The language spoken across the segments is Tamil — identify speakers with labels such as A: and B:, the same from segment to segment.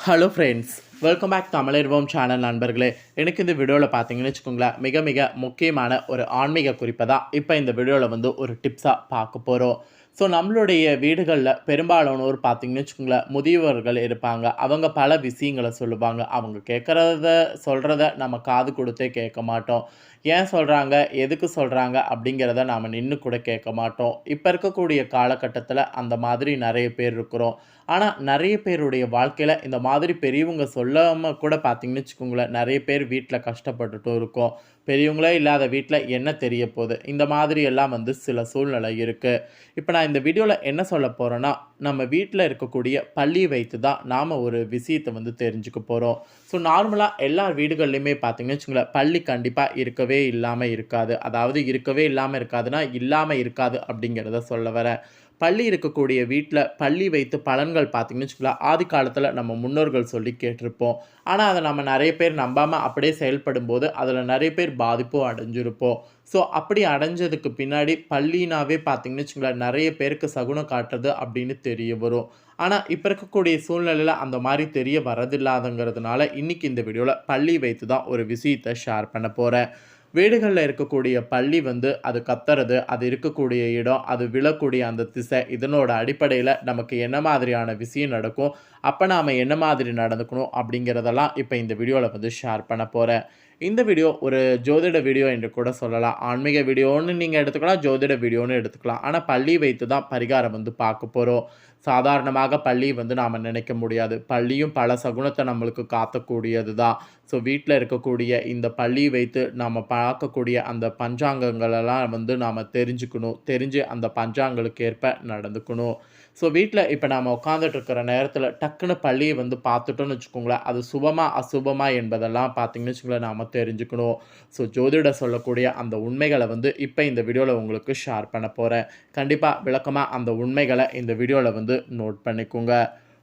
A: Hello friends welcome back Tamizharvom channel நண்பர்களே. எனக்கு இந்த வீடியோவில் பார்த்தீங்கன்னு வச்சுக்கோங்களேன் மிக மிக முக்கியமான ஒரு ஆன்மீக குறிப்பை தான் இப்போ இந்த வீடியோவில் வந்து ஒரு டிப்ஸாக பார்க்க போகிறோம் ஸோ நம்மளுடைய வீடுகளில் பெரும்பாலானோர் பார்த்தீங்கன்னு வச்சுக்கோங்களேன் முதியவர்கள் இருப்பாங்க. அவங்க பல விஷயங்களை சொல்லுவாங்க. அவங்க கேட்குறத சொல்கிறத நம்ம காது கொடுத்தே கேட்க மாட்டோம். ஏன் சொல்கிறாங்க எதுக்கு சொல்கிறாங்க அப்படிங்கிறத நாம் நின்று கூட கேட்க மாட்டோம். இப்போ இருக்கக்கூடிய காலகட்டத்தில் அந்த மாதிரி நிறைய பேர் இருக்கிறோம். ஆனால் நிறைய பேருடைய வாழ்க்கையில் இந்த மாதிரி பெரியவங்க சொல்லாமல் கூட பார்த்தீங்கன்னு வச்சுக்கோங்களேன் நிறைய பேர் வீட்டில் கஷ்டப்பட்டுட்டும் இருக்கோம். பெரியவங்களே இல்லாத வீட்டில் என்ன தெரிய போகுது? இந்த மாதிரி எல்லாம் வந்து சில சூழ்நிலை இருக்குது இப்போ நான் இந்த வீடியோவில் என்ன சொல்ல போகிறேன்னா நம்ம வீட்டில் இருக்கக்கூடிய பள்ளி வைத்து தான் நாம் ஒரு விஷயத்தை வந்து தெரிஞ்சுக்க போகிறோம் ஸோ நார்மலாக எல்லா வீடுகள்லையுமே பார்த்தீங்கன்னு வச்சுங்களேன் பள்ளி கண்டிப்பாக இருக்கவே இல்லாமல் இருக்காது. அதாவது இருக்கவே இல்லாமல் இருக்காதுன்னா இல்லாமல் இருக்காது அப்படிங்கிறத சொல்ல வரேன். பள்ளி இருக்கக்கூடிய வீட்டில் பள்ளி வைத்து பலன்கள் பார்த்திங்கன்னு வச்சுக்கலாம் ஆதி காலத்தில் நம்ம முன்னோர்கள் சொல்லி கேட்டிருப்போம். ஆனால் அதை நம்ம நிறைய பேர் நம்பாமல் அப்படியே செயல்படும் போது அதில் நிறைய பேர் பாதிப்பும் அடைஞ்சிருப்போம். ஸோ அப்படி அடைஞ்சதுக்கு பின்னாடி பள்ளினாவே பார்த்திங்கன்னு வச்சுங்களேன் நிறைய பேருக்கு சகுனம் காட்டுறது அப்படின்னு தெரிய வரும். ஆனால் இப்போ இருக்கக்கூடிய சூழ்நிலையில் அந்த மாதிரி தெரிய வரதில்லாதங்கிறதுனால இன்றைக்கி இந்த வீடியோவில் பள்ளி வைத்து தான் ஒரு விஷயத்தை ஷேர் பண்ண போகிறேன் வீடுகளில் இருக்கக்கூடிய பள்ளி வந்து அது கத்துறது அது இருக்கக்கூடிய இடம் அது விழக்கூடிய அந்த திசை இதனோட அடிப்படையில் நமக்கு என்ன மாதிரியான விஷயம் நடக்கும் அப்போ நாம் என்ன மாதிரி நடந்துக்கணும் அப்படிங்கிறதெல்லாம் இப்போ இந்த வீடியோவில் வந்து ஷேர் பண்ண போகிறேன் இந்த வீடியோ ஒரு ஜோதிட வீடியோ என்று கூட சொல்லலாம். ஆன்மீக வீடியோன்னு நீங்கள் எடுத்துக்கலாம் ஜோதிட வீடியோன்னு எடுத்துக்கலாம். ஆனால் பள்ளி வைத்து தான் பரிகாரம் வந்து பார்க்க போகிறோம் சாதாரணமாக பள்ளி வந்து நாம் நினைக்க முடியாது. பள்ளியும் பல சகுனத்தை நம்மளுக்கு காத்தக்கூடியது தான் ஸோ வீட்டில் இருக்கக்கூடிய இந்த பள்ளி வைத்து நாம் பார்க்கக்கூடிய அந்த பஞ்சாங்கங்களெல்லாம் வந்து நாம் தெரிஞ்சுக்கணும். தெரிஞ்சு அந்த பஞ்சாங்களுக்கு ஏற்ப நடந்துக்கணும். ஸோ வீட்டில் இப்போ நாம் உட்காந்துட்டு இருக்கிற நேரத்தில் டக்குன்னு பள்ளியை வந்து பார்த்துட்டோன்னு வச்சுக்கோங்களேன். அது சுபமாக அசுபமாக என்பதெல்லாம் பார்த்தீங்கன்னு வச்சுக்கோங்களேன் நாம் தெரிஞ்சுக்கணும். ஸோ ஜோதிட சொல்லக்கூடிய அந்த உண்மைகளை வந்து இப்போ இந்த வீடியோவில் உங்களுக்கு ஷேர் பண்ண போகிறேன் கண்டிப்பாக விளக்கமாக அந்த உண்மைகளை இந்த வீடியோவில் வந்து நோட் பண்ணிக்கோங்க.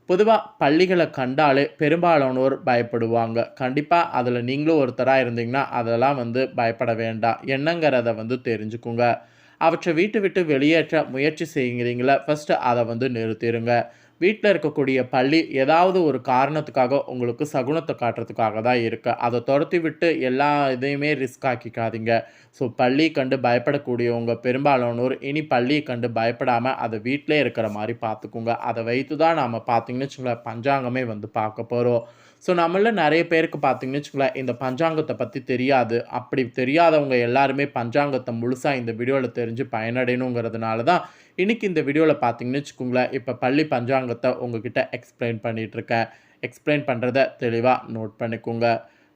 A: பொதுவாக பள்ளிகளை கண்டாலே பெரும்பாலானோர் பயப்படுவாங்க. கண்டிப்பாக அதில் நீங்களும் ஒருத்தராக இருந்தீங்கன்னா அதெல்லாம் வந்து பயப்பட வேண்டாம். என்னங்கிறத வந்து தெரிஞ்சுக்குங்க. அவற்றை வீட்டை விட்டு வெளியேற்ற முயற்சி செய்கிறீங்களா? ஃபஸ்ட்டு அதை வந்து நிறுத்திடுங்க. வீட்டில் இருக்கக்கூடிய பள்ளி ஏதாவது ஒரு காரணத்துக்காக உங்களுக்கு சகுனத்தை காட்டுறதுக்காக தான் இருக்குது அதை துரத்தி விட்டு எல்லா இதையுமே ரிஸ்க் ஆக்கிக்காதீங்க. ஸோ பள்ளி கண்டு பயப்படக்கூடியவங்க பெரும்பாலானோர் இனி பள்ளியை கண்டு பயப்படாமல் அதை வீட்டிலே இருக்கிற மாதிரி பார்த்துக்குங்க. அதை வைத்து தான் நாம் பார்த்தீங்கன்னு வச்சுங்களேன் பஞ்சாங்கமே வந்து பார்க்க போகிறோம் ஸோ நம்மள நிறைய பேருக்கு பார்த்தீங்கன்னு வச்சுக்கோங்களேன் இந்த பஞ்சாங்கத்தை பற்றி தெரியாது. அப்படி தெரியாதவங்க எல்லாருமே பஞ்சாங்கத்தை முழுசாக இந்த வீடியோவில் தெரிஞ்சு பயனடையணுங்கிறதுனால தான் இன்றைக்கி இந்த வீடியோவில் பார்த்தீங்கன்னு வச்சுக்கோங்களேன் இப்போ பள்ளி பஞ்சாங்கத்தை உங்ககிட்ட எக்ஸ்பிளைன் பண்ணிகிட்ருக்கேன் எக்ஸ்பிளைன் பண்ணுறத தெளிவாக நோட் பண்ணிக்கோங்க.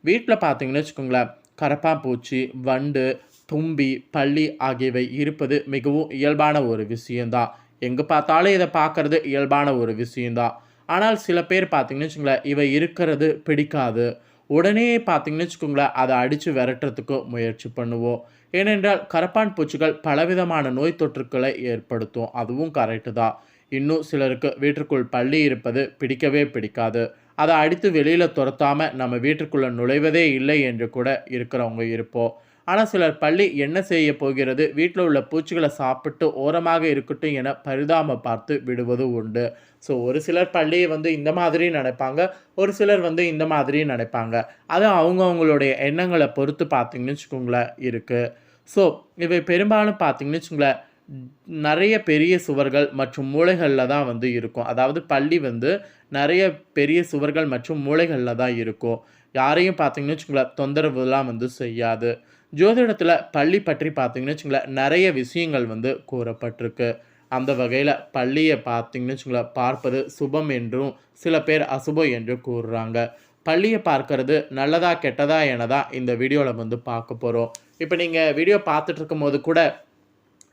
A: வீட்டில் பார்த்தீங்கன்னு வச்சுக்கோங்களேன் கரப்பாம்பூச்சி வண்டு தும்பி பள்ளி ஆகியவை இருப்பது மிகவும் இயல்பான ஒரு விஷயந்தான் எங்கே பார்த்தாலும் இதை பார்க்குறது இயல்பான ஒரு விஷயந்தான் ஆனால் சில பேர் பார்த்தீங்கன்னு வச்சுங்களேன் இவை இருக்கிறது பிடிக்காது. உடனே பார்த்தீங்கன்னு வச்சுக்கோங்களேன் அதை அடித்து விரட்டுறதுக்கு முயற்சி பண்ணுவோம். ஏனென்றால் கரப்பான் பூச்சிகள் பலவிதமான நோய் தொற்றுக்களை ஏற்படுத்தும். அதுவும் கரெக்டு தான். இன்னும் சிலருக்கு வீட்டிற்குள் பள்ளி இருப்பது பிடிக்கவே பிடிக்காது. அதை அடித்து வெளியில் துரத்தாமல் நம்ம வீட்டுக்குள்ளே நுழைவதே இல்லை என்று கூட இருக்கிறவங்க இருப்போம். ஆனால் சிலர் பள்ளி என்ன செய்ய போகிறது? வீட்டில் உள்ள பூச்சிகளை சாப்பிட்டு ஓரமாக இருக்கட்டும் என பரிதாம பார்த்து விடுவது உண்டு. ஸோ ஒரு சிலர் பள்ளியை வந்து இந்த மாதிரி நினைப்பாங்க ஒரு சிலர் வந்து இந்த மாதிரி நினைப்பாங்க. அது அவங்கவுங்களுடைய எண்ணங்களை பொறுத்து பார்த்தீங்கன்னு வச்சுக்கோங்களேன் இருக்குது ஸோ இவை பெரும்பாலும் பார்த்தீங்கன்னு வச்சுங்களேன் நிறைய பெரிய சுவர்கள் மற்றும் மூளைகளில் தான் வந்து இருக்கும். அதாவது பள்ளி வந்து நிறைய பெரிய சுவர்கள் மற்றும் மூளைகளில் தான் இருக்கும். யாரையும் பார்த்தீங்கன்னு வச்சுங்களேன் தொந்தரவுலாம் வந்து செய்யாது. ஜோதிடத்தில் பள்ளி பற்றி பார்த்திங்கன்னு வச்சுங்களேன் நிறைய விஷயங்கள் வந்து கூறப்பட்டிருக்கு. அந்த வகையில் பள்ளியை பார்த்தீங்கன்னு வச்சுங்களேன் பார்ப்பது சுபம் என்றும் சில பேர் அசுபம் என்றும் கூறுறாங்க. பள்ளியை பார்க்கறது நல்லதா கெட்டதா என தான் இந்த வீடியோவில் வந்து பார்க்க போகிறோம் இப்போ நீங்கள் வீடியோ பார்த்துட்டு இருக்கும்போது கூட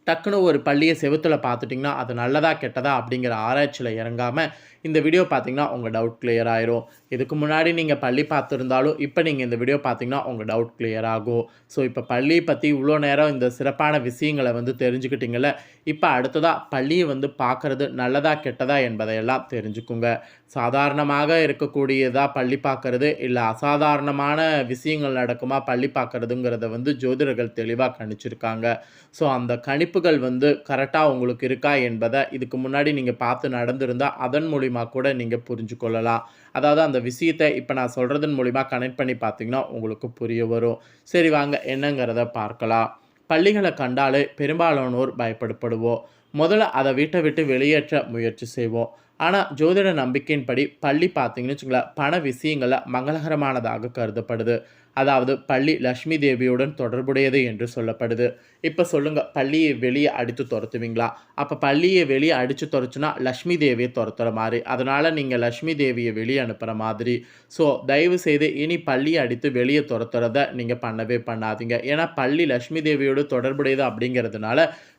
A: டக்குன்னு ஒரு பள்ளியை செவுத்தில் பார்த்துட்டிங்கன்னா அது நல்லதா கெட்டதா அப்படிங்கிற ஆராய்ச்சியில் இறங்காமல் இந்த வீடியோ பார்த்தீங்கன்னா உங்கள் டவுட் கிளியர் ஆயிரும். இதுக்கு முன்னாடி நீங்கள் பள்ளி பார்த்துருந்தாலும் இப்போ நீங்கள் இந்த வீடியோ பார்த்தீங்கன்னா உங்கள் டவுட் கிளியர் ஆகும். ஸோ இப்போ பள்ளியை பற்றி இவ்வளோ நேரம் இந்த சிறப்பான விஷயங்களை வந்து தெரிஞ்சுக்கிட்டீங்கள இப்போ அடுத்ததாக பள்ளியை வந்து பார்க்குறது நல்லதா கெட்டதா என்பதையெல்லாம் தெரிஞ்சுக்குங்க. சாதாரணமாக இருக்கக்கூடியதாக பள்ளி பார்க்கறது இல்லை அசாதாரணமான விஷயங்கள் நடக்குமா பள்ளி பார்க்குறதுங்கிறத வந்து ஜோதிடர்கள் தெளிவாக கணிச்சிருக்காங்க. ஸோ அந்த கணிப்புகள் வந்து கரெக்டாக உங்களுக்கு இருக்கா என்பதை இதுக்கு முன்னாடி நீங்கள் பார்த்து நடந்திருந்தால் அதன் மூலியமாக மூலிமா கூட நீங்கள் புரிஞ்சு கொள்ளலாம் அதாவது அந்த விஷயத்தை இப்போ நான் சொல்கிறதன் மூலிமா கனெக்ட் பண்ணி பார்த்தீங்கன்னா உங்களுக்கு புரிய வரும். சரி வாங்க என்னங்கிறத பார்க்கலாம். பள்ளிகளை கண்டாலே பெரும்பாலானோர் பயப்படுப்படுவோம் முதல்ல அதை வீட்டை விட்டு வெளியேற்ற முயற்சி செய்வோம். ஆனால் ஜோதிட நம்பிக்கையின்படி பள்ளி பார்த்தீங்கன்னு வச்சுங்களேன் பண விஷயங்களில் மங்களகரமானதாக கருதப்படுது. அதாவது பள்ளி லக்ஷ்மி தேவியுடன் தொடர்புடையது என்று சொல்லப்படுது. இப்போ சொல்லுங்கள் பள்ளியை வெளியே அடித்து துரத்துவீங்களா? அப்போ பள்ளியை வெளியே அடித்து துரச்சுனா லக்ஷ்மி தேவியை துரத்துற மாதிரி. அதனால் நீங்கள் லக்ஷ்மி தேவியை வெளியே அனுப்புகிற மாதிரி. ஸோ தயவு செய்து இனி பள்ளியை அடித்து வெளியே துரத்துறத நீங்கள் பண்ணவே பண்ணாதீங்க. ஏன்னா பள்ளி லக்ஷ்மி தேவியோடு தொடர்புடையது அப்படிங்கிறதுனால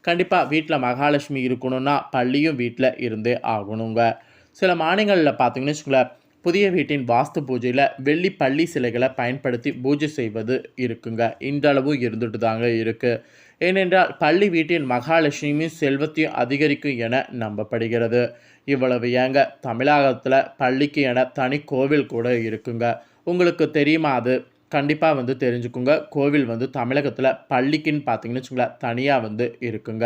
A: கண்டிப்பாக வீட்டில் மகாலட்சுமி இருக்கணும்னா பள்ளியும் வீட்டில் இருந்தே ஆகணுங்க. சில மாநிலங்களில் பார்த்தீங்கன்னு வச்சுங்களேன் புதிய வீட்டின் வாஸ்து பூஜையில் வெள்ளி பள்ளி சிலைகளை பயன்படுத்தி பூஜை செய்வது இருக்குங்க. இன்றளவும் இருந்துட்டு தாங்க இருக்குது ஏனென்றால் பள்ளி வீட்டின் மகாலட்சுமியும் செல்வத்தையும் அதிகரிக்கும் என நம்பப்படுகிறது. இவ்வளவு ஏங்க தமிழகத்தில் பள்ளிக்கு என தனி கோவில் கூட இருக்குங்க. உங்களுக்கு தெரியுமா அது? கண்டிப்பாக வந்து தெரிஞ்சுக்குங்க. கோவில் வந்து தமிழகத்தில் பள்ளிக்குன்னு பார்த்தீங்கன்னு வச்சுங்களேன் தனியாக வந்து இருக்குங்க.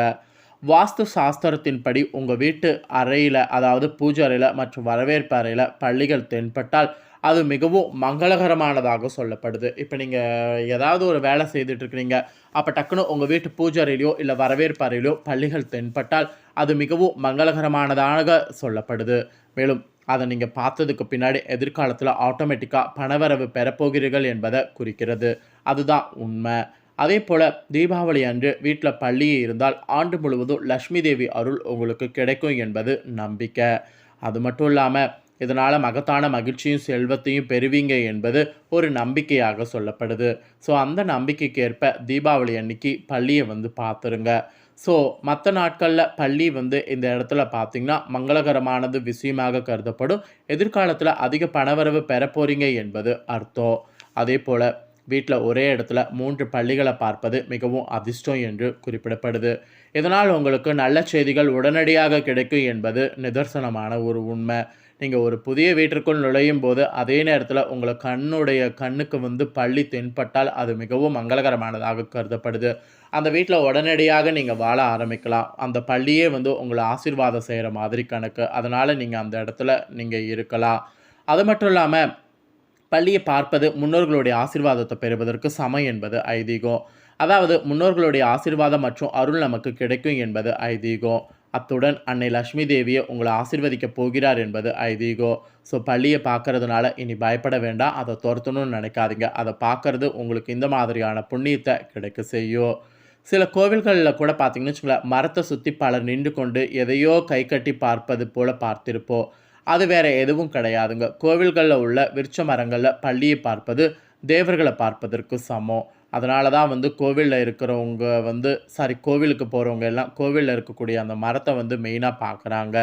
A: வாஸ்து சாஸ்திரத்தின்படி உங்கள் வீட்டு அறையில் அதாவது பூஜை அறையில் மற்றும் வரவேற்பு அறையில் பள்ளிகள் தென்பட்டால் அது மிகவும் மங்களகரமானதாக சொல்லப்படுது. இப்போ நீங்கள் ஏதாவது ஒரு வேலை செய்துட்ருக்கிறீங்க அப்போ டக்குன்னு உங்கள் வீட்டு பூஜை அறையிலையோ இல்லை வரவேற்பு அறையிலையோ பள்ளிகள் தென்பட்டால் அது மிகவும் மங்களகரமானதாக சொல்லப்படுது. மேலும் அதை நீங்கள் பார்த்ததுக்கு பின்னாடி எதிர்காலத்தில் ஆட்டோமேட்டிக்காக பணவரவு பெறப்போகிறீர்கள் என்பதை குறிக்கிறது. அதுதான் உண்மை. அதே போல் தீபாவளி அன்று வீட்டில் பள்ளி இருந்தால் ஆண்டு முழுவதும் லக்ஷ்மி தேவி அருள் உங்களுக்கு கிடைக்கும் என்பது நம்பிக்கை. அது மட்டும் இல்லாமல் இதனால் மகத்தான மகிழ்ச்சியும் செல்வத்தையும் பெறுவீங்க என்பது ஒரு நம்பிக்கையாக சொல்லப்படுது. ஸோ அந்த நம்பிக்கைக்கு ஏற்ப தீபாவளி அன்னைக்கு பள்ளியை வந்து பார்த்துருங்க. ஸோ மற்ற நாட்களில் பள்ளி வந்து இந்த இடத்துல பார்த்திங்கன்னா மங்களகரமானது விஷயமாக கருதப்படும். எதிர்காலத்தில் அதிக பணவரவு பெற போகிறீங்க என்பது அர்த்தம். அதே போல் வீட்டில் ஒரே இடத்துல மூன்று பள்ளிகளை பார்ப்பது மிகவும் அதிர்ஷ்டம் என்று குறிப்பிடப்படுது. இதனால் உங்களுக்கு நல்ல செய்திகள் உடனடியாக கிடைக்கும் என்பது நிதர்சனமான ஒரு உண்மை. நீங்கள் ஒரு புதிய வீட்டிற்குள் நுழையும் போது அதே நேரத்தில் உங்களை கண்ணுடைய கண்ணுக்கு வந்து பள்ளி தென்பட்டால் அது மிகவும் மங்களகரமானதாக கருதப்படுது. அந்த வீட்டில் உடனடியாக நீங்கள் வாழ ஆரம்பிக்கலாம். அந்த பள்ளியே வந்து உங்களை ஆசீர்வாதம் செய்கிற மாதிரி கணக்கு. அதனால் நீங்கள் அந்த இடத்துல நீங்கள் இருக்கலாம். அது மட்டும் இல்லாமல் பள்ளியை பார்ப்பது முன்னோர்களுடைய ஆசிர்வாதத்தை பெறுவதற்கு சமம் என்பது ஐதீகம். அதாவது முன்னோர்களுடைய ஆசிர்வாதம் மற்றும் அருள் நமக்கு கிடைக்கும் என்பது ஐதீகம். அத்துடன் அன்னை லக்ஷ்மி தேவியை உங்களை ஆசிர்வதிக்க போகிறார் என்பது ஐதீகம். ஸோ பள்ளியை பார்க்கறதுனால இனி பயப்பட வேண்டாம். அதை துரத்தணும்னு நினைக்காதீங்க. அதை பார்க்கறது உங்களுக்கு இந்த மாதிரியான புண்ணியத்தை கிடைக்க செய்யும். சில கோவில்களில் கூட பார்த்தீங்கன்னு வச்சுக்கோங்களேன் மரத்தை சுற்றி பலர் நின்று கொண்டு எதையோ கை கட்டி பார்ப்பது போல் பார்த்திருப்போம். அது வேற எதுவும் கிடையாதுங்க. கோவில்களில் உள்ள விருட்ச மரங்களில் பள்ளியை பார்ப்பது தேவர்களை பார்ப்பதற்கு சமம். அதனால தான் வந்து கோவிலில் இருக்கிறவங்க வந்து சாரி கோவிலுக்கு போகிறவங்க எல்லாம் கோவிலில் இருக்கக்கூடிய அந்த மரத்தை வந்து மெயினாக பார்க்குறாங்க.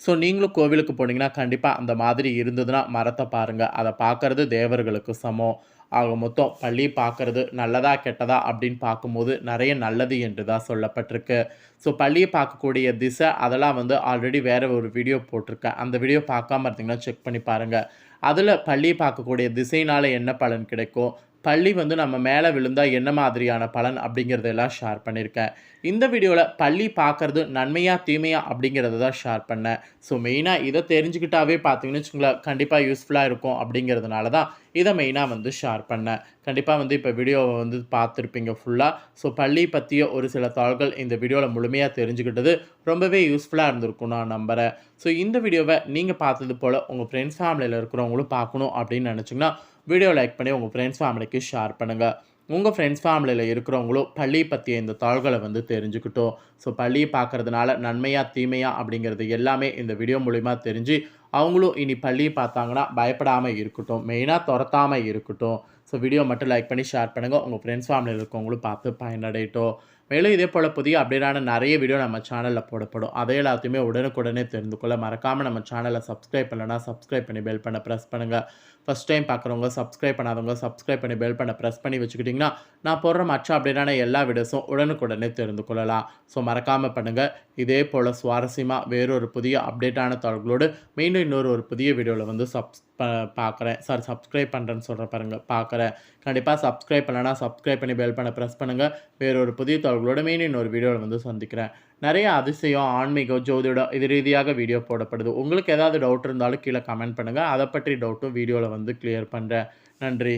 A: ஸோ நீங்களும் கோவிலுக்கு போனீங்கன்னா கண்டிப்பாக அந்த மாதிரி இருந்ததுன்னா மரத்தை பாருங்கள் அதை பார்க்குறது தேவர்களுக்கு சமம். ஆக மொத்தம் பள்ளி பார்க்குறது நல்லதா கெட்டதா அப்படின்னு பார்க்கும்போது நிறைய நல்லது என்று தான் சொல்லப்பட்டிருக்கு. ஸோ பள்ளியை பார்க்கக்கூடிய திசை அதெல்லாம் வந்து ஆல்ரெடி வேறு ஒரு வீடியோ போட்டிருக்கேன். அந்த வீடியோ பார்க்காம இருந்தீங்கன்னா செக் பண்ணி பாருங்கள் அதில் பள்ளியை பார்க்கக்கூடிய திசைனால் என்ன பலன் கிடைக்கும்? பள்ளி வந்து நம்ம மேலே விழுந்தால் என்ன மாதிரியான பலன் அப்படிங்கிறதெல்லாம் ஷேர் பண்ணியிருக்கேன். இந்த வீடியோவில் பள்ளி பார்க்குறது நன்மையாக தீமையாக அப்படிங்கிறத தான் ஷேர் பண்ணேன். ஸோ மெயினாக இதை தெரிஞ்சுக்கிட்டாவே பார்த்தீங்கன்னு வச்சுங்களேன் கண்டிப்பாக யூஸ்ஃபுல்லாக இருக்கும் அப்படிங்கிறதுனால தான் இதை மெயினாக வந்து ஷேர் பண்ணேன். கண்டிப்பாக வந்து இப்போ வீடியோவை வந்து பார்த்துருப்பீங்க ஃபுல்லாக ஸோ பள்ளி பற்றிய ஒரு சில தாள்கள் இந்த வீடியோவில் முழுமையாக தெரிஞ்சுக்கிட்டது ரொம்பவே யூஸ்ஃபுல்லாக இருந்திருக்கும் நான் நம்புகிறேன் ஸோ இந்த வீடியோவை நீங்கள் பார்த்தது போல் உங்கள் ஃப்ரெண்ட்ஸ் ஃபேமிலியில் இருக்கிறவங்களும் பார்க்கணும் அப்படின்னு நினச்சிங்கன்னா வீடியோ லைக் பண்ணி உங்கள் ஃப்ரெண்ட்ஸ் ஃபேமிலிக்கு ஷேர் பண்ணுங்கள் உங்கள் ஃப்ரெண்ட்ஸ் ஃபேமிலியில் இருக்கிறவங்களும் பள்ளி பற்றிய இந்த தாள்களை வந்து தெரிஞ்சுக்கிட்டோம். ஸோ பள்ளியை பார்க்குறதுனால நன்மையாக தீமையாக அப்படிங்கிறது எல்லாமே இந்த வீடியோ மூலிமா தெரிஞ்சு அவங்களும் இனி பள்ளியை பார்த்தாங்கன்னா பயப்படாமல் இருக்கட்டும். மெயினாக துரத்தாமல் இருக்கட்டும். ஸோ வீடியோ மட்டும் லைக் பண்ணி ஷேர் பண்ணுங்கள் உங்கள் ஃப்ரெண்ட்ஸ் ஃபேமிலியில் இருக்கவங்களும் பார்த்து பயனடையட்டும். மேலும் இதே போல் புதிய அப்டேட்டான நிறைய வீடியோ நம்ம சேனலில் போடப்படும். அதை எல்லாத்தையுமே உடனுக்குடனே தெரிந்து கொள்ள மறக்காமல் நம்ம சேனலை சப்ஸ்கிரைப் பண்ணலன்னா சப்ஸ்கிரைப் பண்ணி பெல் பண்ண ப்ரெஸ் பண்ணுங்கள் ஃபஸ்ட் டைம் பார்க்குறவங்க சப்ஸ்கிரைப் பண்ணாதவங்க சப்ஸ்கிரைப் பண்ணி பெல் பண்ண ப்ரெஸ் பண்ணி வச்சுக்கிட்டிங்கன்னா நான் போடுற மற்ற அப்டேட்டான எல்லா வீடியோஸும் உடனுக்குடனே தெரிந்து கொள்ளலாம். ஸோ மறக்காமல் பண்ணுங்கள் இதே போல் சுவாரஸ்யமாக வேறொரு புதிய அப்டேட்டான தகவல்களோடு மீண்டும் இன்னொரு ஒரு புதிய வீடியோவில் வந்து சப்ஸ் பார்க்குறேன் சார் சப்ஸ்கிரைப் பண்ணுறேன்னு சொல்கிற பாருங்கள் பார்க்குறேன் கண்டிப்பாக சப்ஸ்கிரைப் பண்ணலன்னா சப்ஸ்கிரைப் பண்ணி பெல் பண்ண ப்ரெஸ் பண்ணுங்கள் வேறொரு புதிய தகவல் அவர்களோட மீன் இன்னொரு வீடியோவில் வந்து சந்திக்கிறேன். நிறைய அதிசயம் ஆன்மீகம் ஜோதிடம் இது ரீதியாக வீடியோ போடப்படுது. உங்களுக்கு ஏதாவது டவுட் இருந்தாலும் கீழே கமெண்ட் பண்ணுங்கள் அதை பற்றி டவுட்டும் வீடியோவில் வந்து கிளியர் பண்ணுறேன் நன்றி.